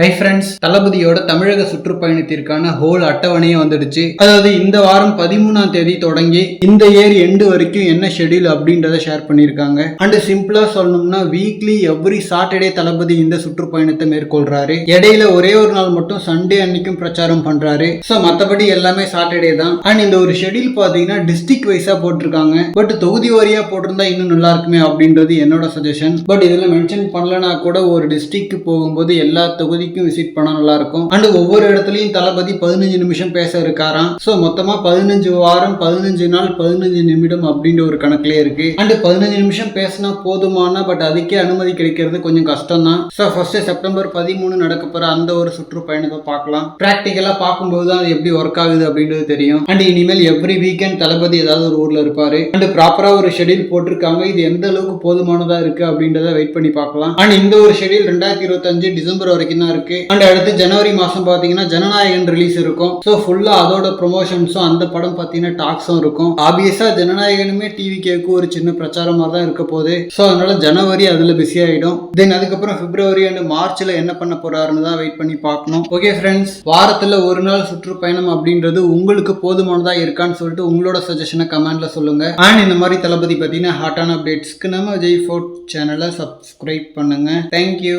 Hi friends தளபதியோட தமிழக சுற்றுப்பயணத்திற்கான whole அட்டவணையே வந்துடுச்சு. அதாவது இந்த வாரம் பதிமூணாம் தேதி தொடங்கி இந்த இயர் எண்டு வரைக்கும் என்ன ஷெட்யூல் அப்படின்றத ஷேர் பண்ணியிருக்காங்க. அண்ட் சிம்பிளா சொல்லணும்னா வீக்லி எவ்ரி சாட்டர்டே தளபதி இந்த சுற்றுப்பயணத்தை மேற்கொள்றாரு. இடையில ஒரே ஒரு நாள் மட்டும் சண்டே அன்னைக்கும் பிரச்சாரம் பண்றாரு. ஸோ மற்றபடி எல்லாமே சாட்டர்டே தான். அண்ட் இந்த ஒரு ஷெட்யூல் பார்த்தீங்கன்னா டிஸ்ட்ரிக்ட் வைஸா போட்டிருக்காங்க. பட் தொகுதி வாரியா போட்டிருந்தா இன்னும் நல்லா இருக்குமே அப்படின்றது என்னோட சஜஷன் பட் இதில் மென்ஷன் பண்ணலனா கூட ஒரு டிஸ்ட்ரிக்ட் போகும்போது எல்லா தொகுதி தளபதிக்கும் விசிட் பண்ணா நல்லா இருக்கும் அண்ட் ஒவ்வொரு இடத்துலயும் தளபதி பதினஞ்சு நிமிஷம் பேச இருக்காராம் ஸோ மொத்தமா பதினஞ்சு வாரம் பதினஞ்சு நாள் பதினஞ்சு நிமிடம் அப்படின்ற ஒரு கணக்குலயே இருக்கு. அண்ட் பதினஞ்சு நிமிஷம் பேசினா போதுமான பட் அதுக்கே அனுமதி கிடைக்கிறது கொஞ்சம் கஷ்டம் தான் ஸோ ஃபர்ஸ்ட் செப்டம்பர் பதிமூணு நடக்க போற அந்த ஒரு சுற்றுப்பயணத்தை பார்க்கலாம். ப்ராக்டிக்கலா பார்க்கும்போது தான் அது எப்படி ஒர்க் ஆகுது அப்படின்றது தெரியும். அண்ட் இனிமேல் எவ்ரி வீக்கெண்ட் தளபதி ஏதாவது ஒரு ஊர்ல இருப்பாரு. அண்ட் ப்ராப்பரா ஒரு ஷெட்யூல் போட்டிருக்காங்க. இது எந்த அளவுக்கு போதுமானதா இருக்கு அப்படின்றத வெயிட் பண்ணி பார்க்கலாம். அண்ட் இந்த ஒரு ஷெடியூல் ரெண்டாயிரத்தி இருபத்தஞ்சு டிசம்பர் வரைக்கும் தான் இருக்கு. அண்ட் அடுத்து ஜனவரி மாசம் பாத்தீங்கன்னா ஜனநாயகன் ரிலீஸ் இருக்கும். ஸோ ஃபுல்லா அதோட ப்ரொமோஷன்ஸும் அந்த படம் பாத்தீங்கன்னா டாக்ஸும் இருக்கும். ஆப்வியஸா ஜனநாயகனுமே டிவி கேக்கு ஒரு சின்ன பிரச்சாரமாக தான் இருக்க போகுது. ஸோ அதனால ஜனவரி அதுல பிஸி ஆயிடும். தென் அதுக்கப்புறம் பிப்ரவரி அண்ட் மார்ச்ல என்ன பண்ண போறாருன்னு தான் வெயிட் பண்ணி பார்க்கணும். ஓகே ஃப்ரெண்ட்ஸ் வாரத்துல ஒரு நாள் சுற்றுப்பயணம் அப்படின்றது உங்களுக்கு போதுமானதா இருக்கான்னு சொல்லிட்டு உங்களோட சஜஷனை கமெண்ட்ல சொல்லுங்க. அண்ட் இந்த மாதிரி தளபதி பத்தின ஹாட்டான அப்டேட்ஸ்க்கு நம்ம ஜெய் ஃபோர்ட் சேனலை சப்ஸ்கிரைப் பண்ணுங்க. Thank you